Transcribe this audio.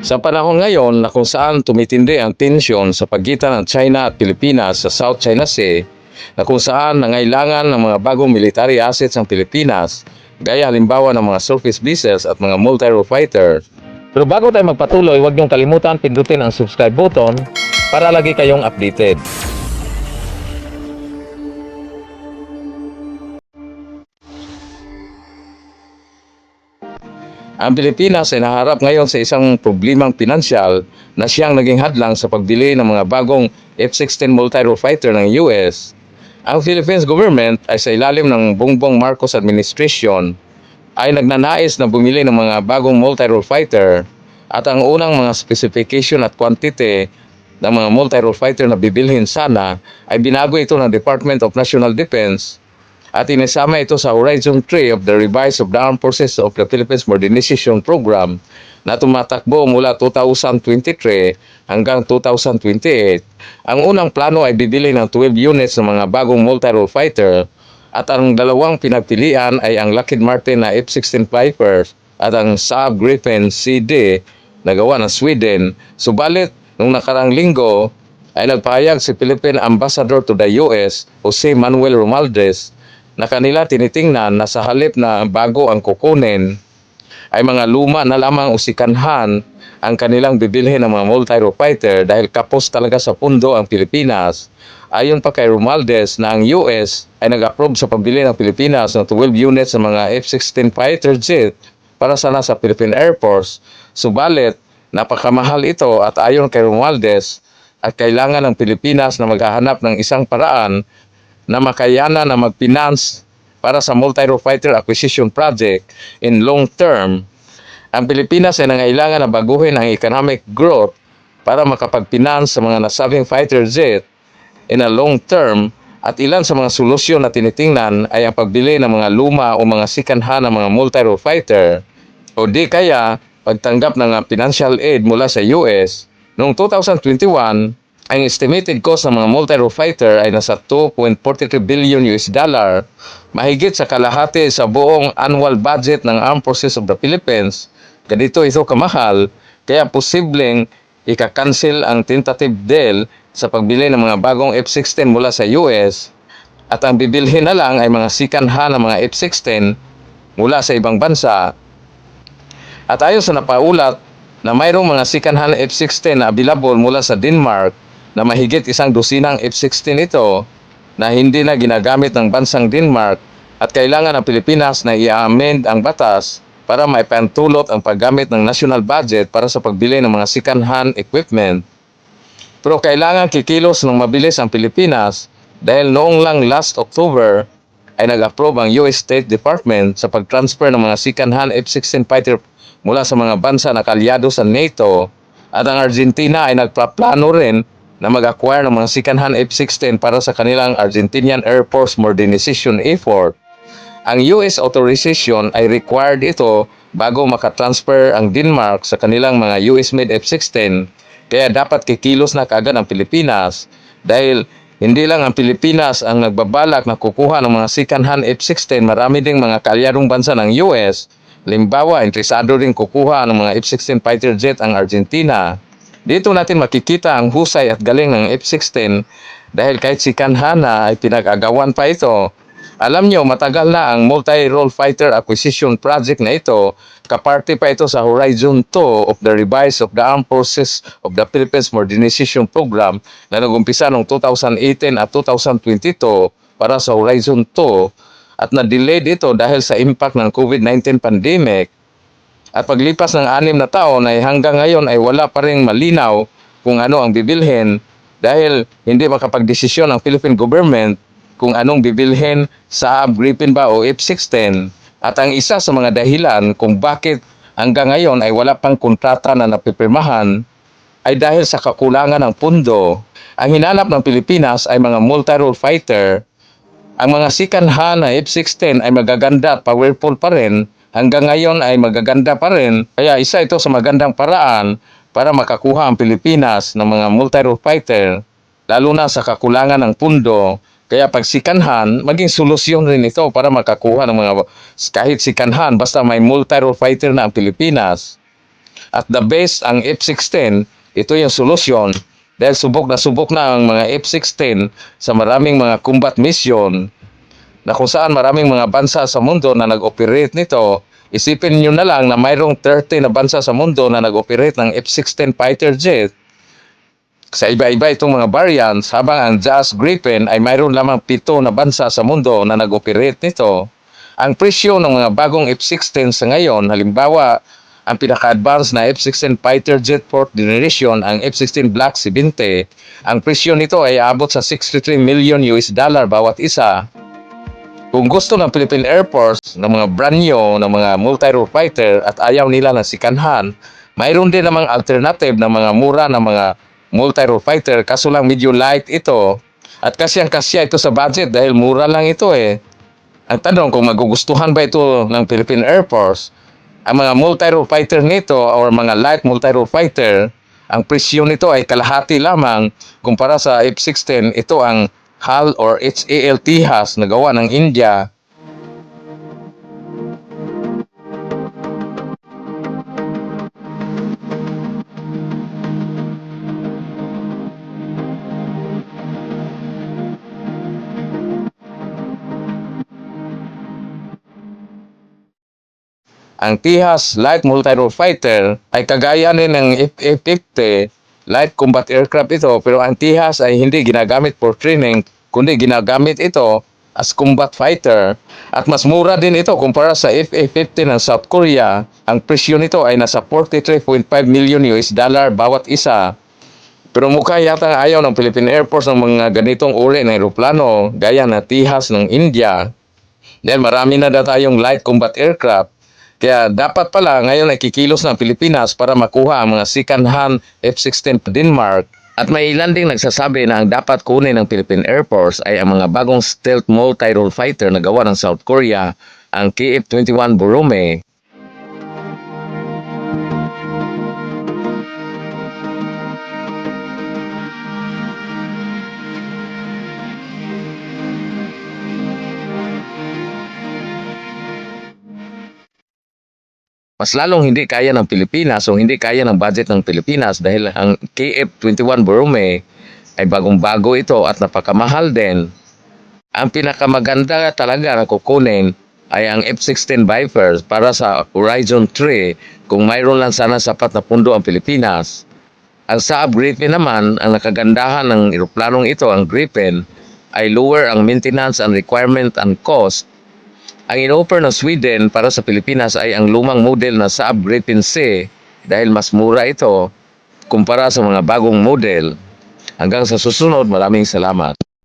Sa panahon ngayon na kung saan tumitindi ang tensyon sa pagitan ng China at Pilipinas sa South China Sea, na kung saan nangailangan ng mga bagong military assets ang Pilipinas, gaya halimbawa ng mga surface missiles at mga multi-role fighter. Pero bago tayo magpatuloy, huwag niyong kalimutan pindutin ang subscribe button para lagi kayong updated. Ang Pilipinas ay naharap ngayon sa isang problemang pinansyal na siyang naging hadlang sa pagbili ng mga bagong F-16 multi-role fighter ng US. Ang Philippines government ay sa ilalim ng Bongbong Marcos administration ay nagnanais na bumili ng mga bagong multi-role fighter at ang unang mga specification at quantity ng mga multi-role fighter na bibilhin sana ay binago ito ng Department of National Defense at inisama ito sa Horizon 3 of the Revise of the Armed Forces of the Philippines Modernization Program na tumatakbo mula 2023 hanggang 2028. Ang unang plano ay bibili ng 12 units ng mga bagong multi-role fighter at ang dalawang pinagpilian ay ang Lockheed Martin na F-16 Vipers at ang Saab Gripen CD na gawa ng Sweden. Subalit, nung nakarang linggo, ay nagpahayag si Philippine Ambassador to the US, Jose Manuel Romualdez, na kanila tinitingnan na sa halip na bago ang kukunin, ay mga luma na lamang usikanhan ang kanilang bibilhin ng mga multi-role fighter dahil kapos talaga sa pundo ang Pilipinas. Ayon pa kay Romualdez na ang US ay nag-approve sa pambili ng Pilipinas ng 12 units ng mga F-16 fighter jet para sana sa Philippine Air Force. Subalit, napakamahal ito at ayon kay Romualdez at kailangan ng Pilipinas na maghahanap ng isang paraan na makayana na mag-finance para sa multi-role fighter acquisition project in long term. Ang Pilipinas ay nangailangan na baguhin ang economic growth para makapag-finance sa mga nasabing fighter jet in a long term at ilan sa mga solusyon na tinitingnan ay ang pagbili ng mga luma o mga second-hand ng mga multi-role fighter o di kaya pagtanggap ng financial aid mula sa US. Noong 2021, ang estimated cost ng mga multi-role fighter ay nasa 2.43 billion US dollar, mahigit sa kalahati sa buong annual budget ng Armed Forces of the Philippines. Ganito ito kamahal, kaya posibleng ika-cancel ang tentative deal sa pagbili ng mga bagong F-16 mula sa US at ang bibilhin na lang ay mga second-hand ng mga F-16 mula sa ibang bansa. At ayon sa napaulat na mayroong mga second-hand F-16 na available mula sa Denmark na mahigit isang dosinang F-16 ito na hindi na ginagamit ng bansang Denmark at kailangan ng Pilipinas na i-amend ang batas para maipantulot ang paggamit ng national budget para sa pagbili ng mga second-hand equipment. Pero kailangan kikilos ng mabilis ang Pilipinas dahil noong lang last October ay nag-approve ang US State Department sa pag-transfer ng mga second-hand F-16 fighter mula sa mga bansa na kalyado sa NATO at ang Argentina ay nagpaplano rin na mag-acquire ng mga second-hand F-16 para sa kanilang Argentinian Air Force modernization effort. Ang US authorization ay required ito bago makatransfer ang Denmark sa kanilang mga US-made F-16 kaya dapat kikilos na kaagad ang Pilipinas dahil hindi lang ang Pilipinas ang nagbabalak na kukuha ng mga second-hand F-16, marami ding mga kalyadong bansa ng US. Limbawa, interesado rin kukuha ng mga F-16 fighter jet ang Argentina. Dito natin makikita ang husay at galing ng F-16 dahil kahit si Kanhana ay pinag-agawan pa ito. Alam nyo, matagal na ang multi-role fighter acquisition project na ito. Kaparte pa ito sa Horizon 2 of the Revise of the Armed Forces of the Philippines Modernization Program na nag-umpisa noong 2018 at 2022 para sa Horizon 2 at na-delayed ito dahil sa impact ng COVID-19 pandemic. At paglipas ng anim na taon ay hanggang ngayon ay wala pa rin malinaw kung ano ang bibilhin dahil hindi makapagdesisyon ang Philippine government kung anong bibilhin sa Gripen ba o F-16. At ang isa sa mga dahilan kung bakit hanggang ngayon ay wala pang kontrata na napipirmahan ay dahil sa kakulangan ng pundo. Ang hinanap ng Pilipinas ay mga multi-role fighter. Ang mga second-hand na F-16 ay magaganda at powerful pa rin hanggang ngayon ay magaganda pa rin. Kaya isa ito sa magandang paraan para makakuha ang Pilipinas ng mga multi-role fighter, lalo na sa kakulangan ng pundo. Kaya pag sikanhan, maging solusyon rin ito para makakuha ng mga kahit sikanhan, basta may multi-role fighter na ang Pilipinas. At the best ang F-16, ito yung solusyon dahil subok na subok na ang mga F-16 sa maraming mga combat mission na kung saan maraming mga bansa sa mundo na nag-operate nito. Isipin nyo na lang na mayroong 30 na bansa sa mundo na nag-operate ng F-16 fighter jet. Sa iba-iba itong mga variants, habang ang Jazz Gripen ay mayroon lamang pito na bansa sa mundo na nag-operate nito. Ang presyo ng mga bagong F-16 sa ngayon, halimbawa, ang pinaka-advanced na F-16 fighter jet 4th generation, ang F-16 Block 70, ang presyo nito ay abot sa 63 million US dollar bawat isa. Kung gusto ng Philippine Air Force ng mga brand new na mga multi-role fighter at ayaw nila ng sikanhan, mayroon din namang alternative na mga mura na mga multi-role fighter kaso lang medyo light ito. At kasi ang kasya ito sa budget dahil mura lang ito eh. Ang tanong kung magugustuhan ba ito ng Philippine Air Force, ang mga multi-role fighter nito or mga light multi-role fighter, ang presyo nito ay kalahati lamang kumpara sa F-16. Ito ang HAL or HAL Tihas na gawa ng India. Ang Tihas Light Multi-Role Fighter ay kagaya din ng F-50 Light Combat Aircraft ito pero ang Tihas ay hindi ginagamit for training kundi ginagamit ito as combat fighter at mas mura din ito kumpara sa FA-50 ng South Korea. Ang presyo nito ay nasa 43.5 million US dollar bawat isa. Pero mukha yata ayaw ng Philippine Air Force ng mga ganitong uri ng aeroplano gaya na Tihas ng India. Dahil marami na na tayong light combat aircraft. Kaya dapat pala ngayon ay kikilos ng Pilipinas para makuha ang mga second-hand F-16 Denmark. At may ilan ding nagsasabi na ang dapat kunin ng Philippine Air Force ay ang mga bagong stealth multi-role fighter na gawa ng South Korea, ang KF-21 Borome. Mas lalong hindi kaya ng Pilipinas o hindi kaya ng budget ng Pilipinas dahil ang KF-21 Borome ay bagong-bago ito at napakamahal din. Ang pinakamaganda talaga na kukunin ay ang F-16 Vipers para sa Horizon 3 kung mayroon lang sana sapat na pundo ang Pilipinas. Ang Saab Gripen naman, ang nakagandahan ng eroplanong ito, ang Gripen, ay lower ang maintenance and requirement and cost ang in-offer ng Sweden para sa Pilipinas ay ang lumang model na Saab Gripen C dahil mas mura ito kumpara sa mga bagong model. Hanggang sa susunod, maraming salamat.